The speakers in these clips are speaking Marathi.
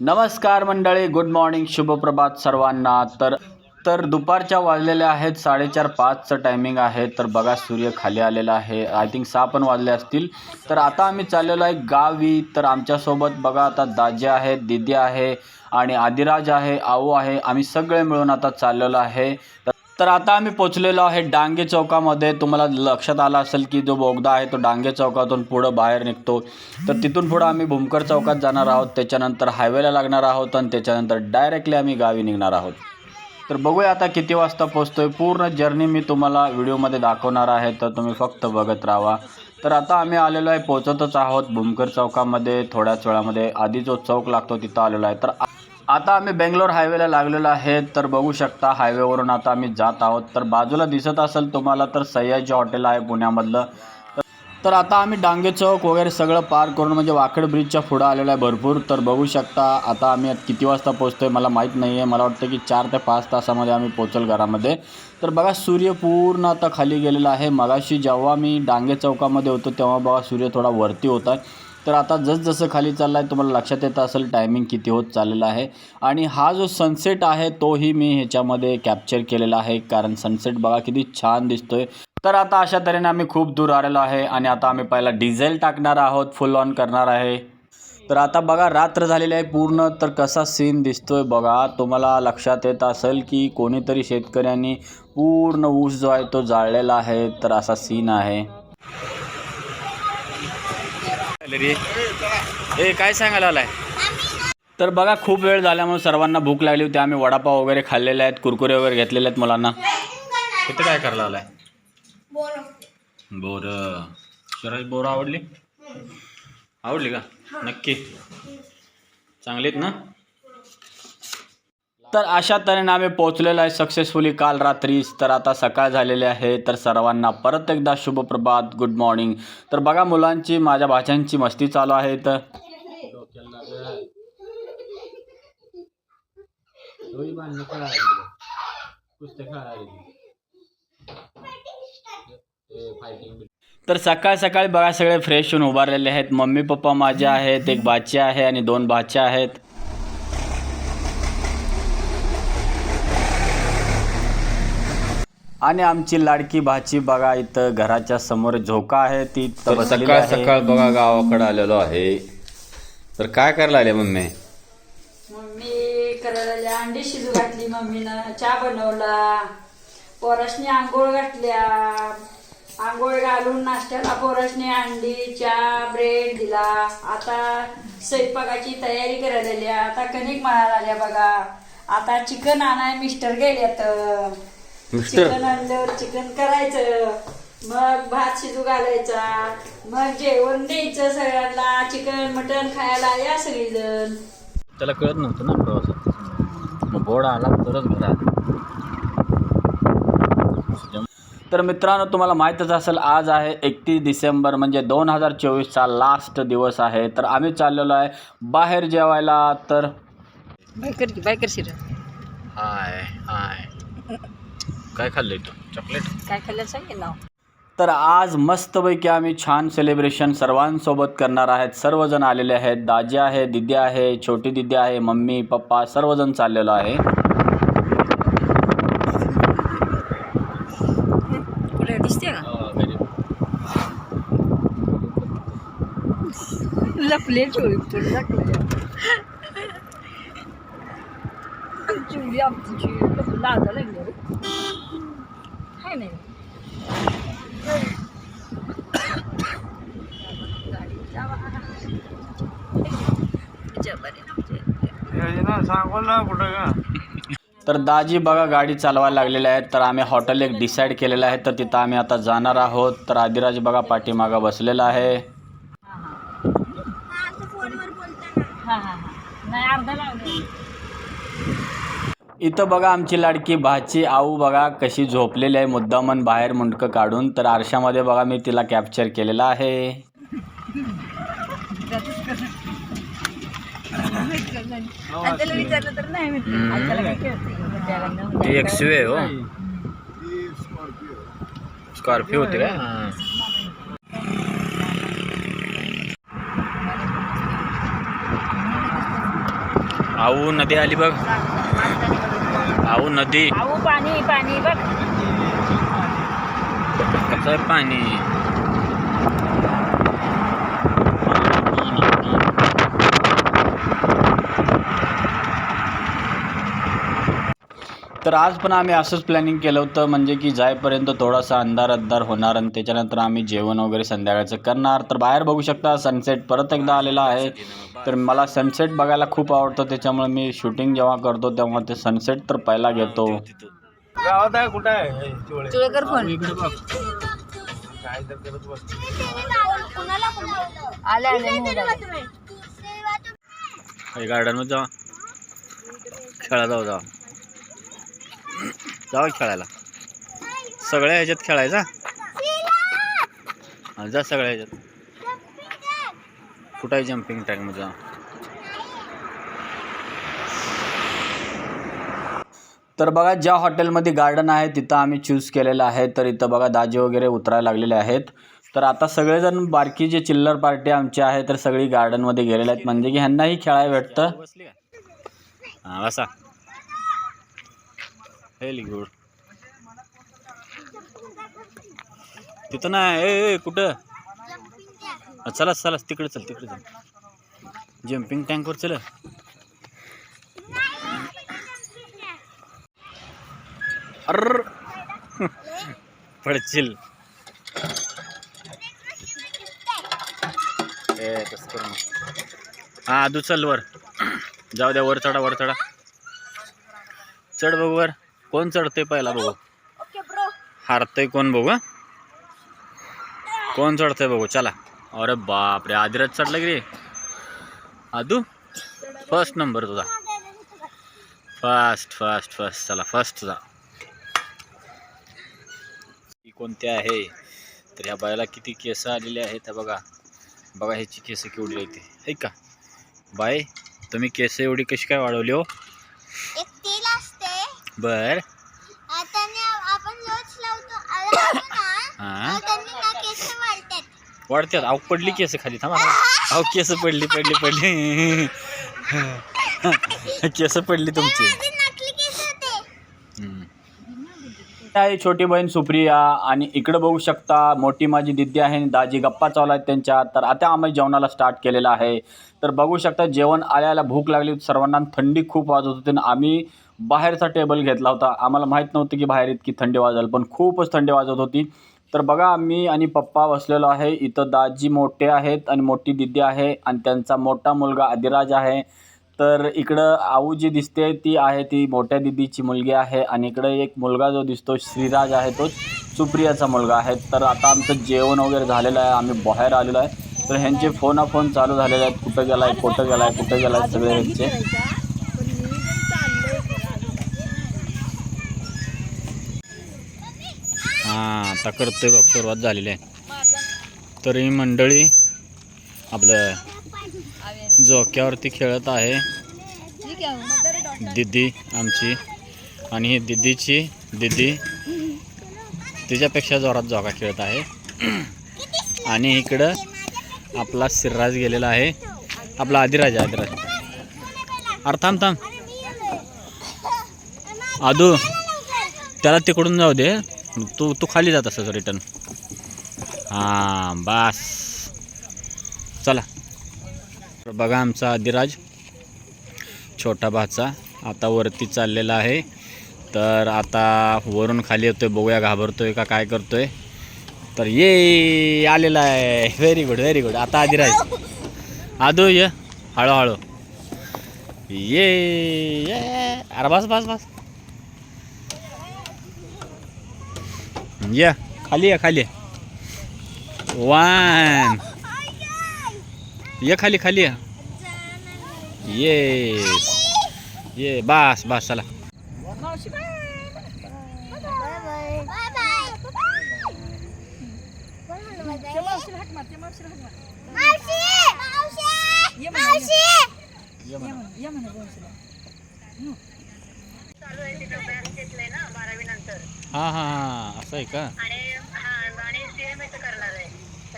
नमस्कार मंडळी गुड मॉर्निंग शुभप्रभात सर्वांना. तर तर दुपारच्या वाजलेल्या आहेत साडेचार पाचचं टायमिंग आहे. तर बघा सूर्य खाली आलेला आहे. आय थिंक सहा पण वाजले असतील. तर आता आम्ही चाललेलो आहे गावी. तर आमच्यासोबत बघा आता दाजी आहे दिदी आहे आणि आदिराज आहे आऊ आहे. आम्ही सगळे मिळून आता चाललेलो आहे. तर आता आम्ही पोचलेलो आहे डांगे चौकामध्ये. तुम्हाला लक्षात आलं असेल की जो बोगदा आहे तो डांगे चौकातून पुढं बाहेर निघतो. तर तिथून पुढं आम्ही भूमकर चौकात जाणार आहोत. त्याच्यानंतर हायवेला लागणार आहोत आणि त्याच्यानंतर डायरेक्टली आम्ही गावी निघणार आहोत. तर बघूया आता किती वाजता पोचतोय. पूर्ण जर्नी मी तुम्हाला व्हिडिओमध्ये दाखवणार आहे. तर तुम्ही फक्त बघत राहा. तर आता आम्ही आलेलो आहे पोचतच आहोत भूमकर चौकामध्ये. थोड्याच वेळामध्ये आधी जो चौक लागतो तिथं आलेलो आहे. तर आता आम्ही बेंगलोर हायवेला लागलेलो आहे तर बघू शकता हायवेवरून आता आम्ही जात आहोत. तर बाजूला दिसत असेल तुम्हाला तर सह्याजी हॉटेल आहे पुण्यामधलं. तर आता आम्ही डांगे चौक वगैरे सगळं पार करून म्हणजे वाकड ब्रिजच्या पुढं आलेलं आहे भरपूर. तर बघू शकता आता आम्ही किती वाजता पोचतोय मला माहीत नाही आहे मला वाटतं की चार ते पाच तासामध्ये आम्ही पोचल घरामध्ये. तर बघा सूर्य पूर्ण आता खाली गेलेला आहे. मगाशी जेव्हा मी डांगे चौकामध्ये होतो तेव्हा बघा सूर्य थोडा वरती होता. तर आता जसजसं खाली चाललं आहे तुम्हाला लक्षात येत असेल टायमिंग किती होत चाललेला आहे. आणि हा जो सनसेट आहे तोही मी ह्याच्यामध्ये कॅप्चर केलेला आहे कारण सनसेट बघा किती छान दिसतोय. तर आता अशा तऱ्हेने आम्ही खूप दूर आलेलो आहे आणि आता आम्ही पहिला डिझेल टाकणार आहोत फुल ऑन करणार आहे. तर आता बघा रात्र झालेली आहे पूर्ण तर कसा सीन दिसतोय बघा. तुम्हाला लक्षात येत असेल की कोणीतरी शेतकऱ्यांनी पूर्ण ऊस जो आहे तो जाळलेला आहे तर असा सीन आहे. ए काय सांगायला आलाय? तर बघा खूप वेळ झाल्यामुळे सर्वांना भूक लागली होती. आम्ही वडापाव वगैरे खाल्लेले आहेत कुरकुरे वगैरे घेतलेले आहेत मुलांना. तिथे काय करायला आलाय? बोर. शरद बोरं आवडली? आवडली का? नक्की. चांगली आहेत ना? तर अशा तऱ्हेने आम्ही पोहोचलेलो आहे. सक्सेसफुली काल रात्रीच तर आता सकाळ झालेली आहे. तर सर्वांना परत एकदा शुभ प्रभात. गुड मॉर्निंग तर बघा मुलांची माझ्या भाच्यांची मस्ती चालू आहे तर तर सकाळ सकाळी बघा सगळे फ्रेश होऊन उभारलेले आहेत. मम्मी पप्पा माझे आहेत. एक बाची आहे आणि दोन बाच्या आहेत. आणि आमची लाडकी भाची बघा इथं घराच्या समोर झोका आहे ती इथं तर बसलेली सकाळ आहे. सकाळ बघा गावाकडे आलेलो आहे. तर काय करायला आले मम्मी? मम्मी करायला अंडी शिजू घातली मम्मीनं चहा बनवला. पोराशनी आंघोळ घातल्या. आंघोळ घालून नाश्त्याला पोराशनी अंडी चहा ब्रेड दिला. आता स्वयंपाकाची तयारी करायला आता कणिक मळायला आल्या बघा. आता चिकन आणाय मिस्टर गेल्यात मिस्टर चिकन आणल्यावर चिकन करायचं. मग भात शिजू घालायचा. मग जेवण द्यायचं सगळ्यांना. चिकन मटन खायला या सगळीजण. त्याला कळत नव्हतं ना प्रवासात. मग बोर्ड आला तरच घरात तर मित्रांनो तुम्हाला माहीतच असेल आज आहे एकतीस डिसेंबर म्हणजे दोन हजार चोवीसचा लास्ट दिवस आहे. तर आम्ही चाललेलो आहे बाहेर जेवायला. तर बायकर की बायकर शिर. हाय हाय. काय खाल्लंय तू? चॉकलेट? काय खाल्लं सांगेल नाव? तर आज मस्तपैकी आम्ही छान सेलिब्रेशन सर्वांसोबत करणार आहेत. सर्वजण आलेले आहेत. दाजी आहे दिदी आहे छोटी दिदी आहे मम्मी पप्पा सर्वजण चाललेलो आहे. कुठे दिसते का? लपले चोळी पुढे चुली आमची लाजा लागली हाय नाही तर दाजी बघा गाडी चालवायला लागलेली आहे तर आम्ही हॉटेल एक डिसाईड केलेलं आहे. तर तिथं आम्ही आता जाणार आहोत. तर आदिराज बघा पाठीमागं बसलेला आहे. हा हा. नाही अर्धा लावले इथं बघा आमची लाडकी भाची आऊ बघा कशी झोपलेली आहे मुद्दामन बाहेर मुंडकं काढून. तर आरशामध्ये बघा मी तिला कॅप्चर केलेला आहे. ती एक हो. स्कॉर्पिओ होती का आऊ नदी आली बघ. आऊ नदी. आऊ पाणी पाणी बघ. कसं पाणी? तर आज पण आम्ही असंच प्लॅनिंग केलं होतं म्हणजे की जायपर्यंत थोडासा अंधार अंधार होणार आणि त्याच्यानंतर आम्ही जेवण वगैरे संध्याकाळचं करणार. तर बाहेर बघू शकता सनसेट परत एकदा आलेला आहे. तर मला सनसेट बघायला खूप आवडतं त्याच्यामुळे मी शूटिंग जेव्हा करतो तेव्हा ते सनसेट तर पहिला घेतो. गावात आहे कुठं आहे? चुळेकर फोन. आले आले गार्डनमध्ये जावा. खेळा जाऊ जावा. जावा खेळायला. सगळ्या ह्याच्यात खेळायचा? हा, जा सगळ्या ह्याच्यात. कुठं आहे जम्पिंग ट्रॅकमध्ये जा तर बघा ज्या हॉटेलमध्ये गार्डन आहे तिथं आम्ही चूज केलेलं आहे. तर इथं बघा दाजे वगैरे उतरायला लागलेले आहेत. तर आता सगळेजण बारकी जे चिल्लर पार्टी आमची आहे तर सगळी गार्डनमध्ये गेलेले आहेत. म्हणजे की ह्यांनाही खेळायला भेटतं. हां बसा. व्हेरी गुड तिथं नाही ए ए, कुठं? चला चला तिकडे चल तिकडे चल. जम्पिंग टँकवर चल. अर. पडशील. ए तसं करू हा आदू चल वर. जाऊ द्या वर चढा वर चढा. चढ बघू वर. कोण चढते पहिला बघू? हारतंय कोण बघू? कोण चढतंय बघू? चला. अरे बापरे आदिराज चढला की रे? आदू? फर्स्ट नंबर तुझा. फास्ट फास्ट फास्ट चला फर्स्ट जा ही कोणती आहे? तर ह्या बायाला किती केस आलेले आहेत बघा. बघा ह्याची केस केवढी येते है का? बाय तुम्ही केस एवढी कशी काय वाढवली हो? बर. हां? त्यांनी ना केस वाढतात. अहो पडली केस खाली. थांबा अहो केस पडली पडली पडली. केस पडली तुमची. आहे छोटी बहीण सुप्रिया आणि इकडं बघू शकता मोठी माझी दिदी आहे दाजी गप्पा चालू आहेत त्यांच्या तर आता आम्ही जेवणाला स्टार्ट केलेलं आहे. तर बघू शकता जेवण आल्याला भूक लागली सर्वांना थंडी खूप वाजत होती आणि आम्ही बाहेरचा टेबल घेतला होता. आम्हाला माहीत नव्हतं की बाहेर इतकी थंडी वाजेल पण खूपच थंडी वाजत होती. तर बघा मी आणि पप्पा बसलेलो आहे. इथं दाजी मोठे आहेत आणि मोठी दिदी आहे आणि त्यांचा मोठा मुलगा आदिराज आहे. तर इकडं आऊ जी दिसते ती आहे ती मोठ्या दिदीची मुलगी आहे आणि इकडं एक मुलगा जो दिसतो श्रीराज आहे तो सुप्रियाचा मुलगा आहे. तर आता आमचं जेवण वगैरे झालेलं आहे. आम्ही बाहेर आलेलो आहे. तर ह्यांचे फोन फोन चालू झालेले आहेत. कुठं गेलाय कुठं गेलाय कुठं गेलाय सगळे ह्यांचे. आता करतोय बघ सुरुवात झालेली आहे. तर ही मंडळी आपलं झोक्यावरती खेळत आहे दिदी आमची. आणि ही दिदीची दिदी तिच्यापेक्षा जोरात जोगा खेळत आहे. आणि इकडं आपला सिर्राज गेलेला आहे. आपला आदिराज आदिराज. अरे थांब थांब. आदू त्याला तिकडून जाऊ दे. तू तू खाली जात असं रिटर्न हां बास. चला. तर बघा आमचा आदिराज छोटा भाचा. आता वरती चाललेला आहे. तर आता वरून खाली येतोय. बघूया घाबरतोय का काय करतोय. तर ये आलेला आहे. व्हेरी गुड व्हेरी गुड आता आदिराज आदू ये. हळूहळू. ये ये. अरे बस बस बस. या खाली या खाली वन ये खाली खाली या ये ये बस बस चला ये हां हां हां असं आहे का?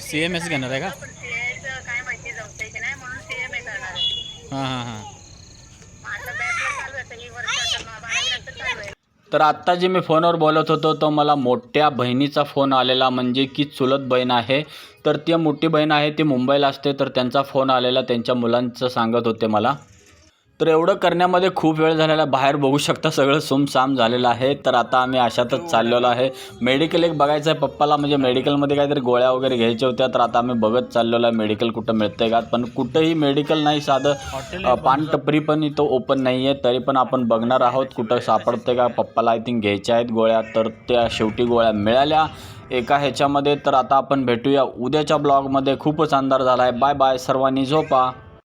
सी एम एस घेणार आहे का? हां हां तर आत्ता जे मी फोनवर बोलत होतो तो मला मोठ्या बहिणीचा फोन आलेला म्हणजे की चुलत बहीण आहे. तर ती मोठी बहीण आहे ती मुंबईला असते तर त्यांचा फोन आलेला त्यांच्या मुलांचं सांगत होते मला. तर एवढं करण्यामध्ये खूप वेळ झालेला आहे. बाहेर बघू शकता सगळं सुमसाम झालेलं आहे. तर आता आम्ही अशातच चाललेलो आहे. मेडिकल एक बघायचं आहे पप्पाला म्हणजे मेडिकलमध्ये काहीतरी गोळ्या वगैरे घ्यायच्या होत्या तर आता आम्ही बघत चाललेलो आहे मेडिकल कुठं मिळतंय का. पण कुठंही मेडिकल नाही साधं. पानटपरी पण इथं ओपन नाही आहे तरी पण आपण बघणार आहोत कुठं सापडते का. पप्पाला आय थिंक घ्यायच्या आहेत गोळ्या तर त्या शेवटी गोळ्या मिळाल्या एका ह्याच्यामध्ये. तर आता आपण भेटूया उद्याच्या ब्लॉगमध्ये. खूपच अंधार झाला आहे. बाय बाय सर्वांनी झोपा.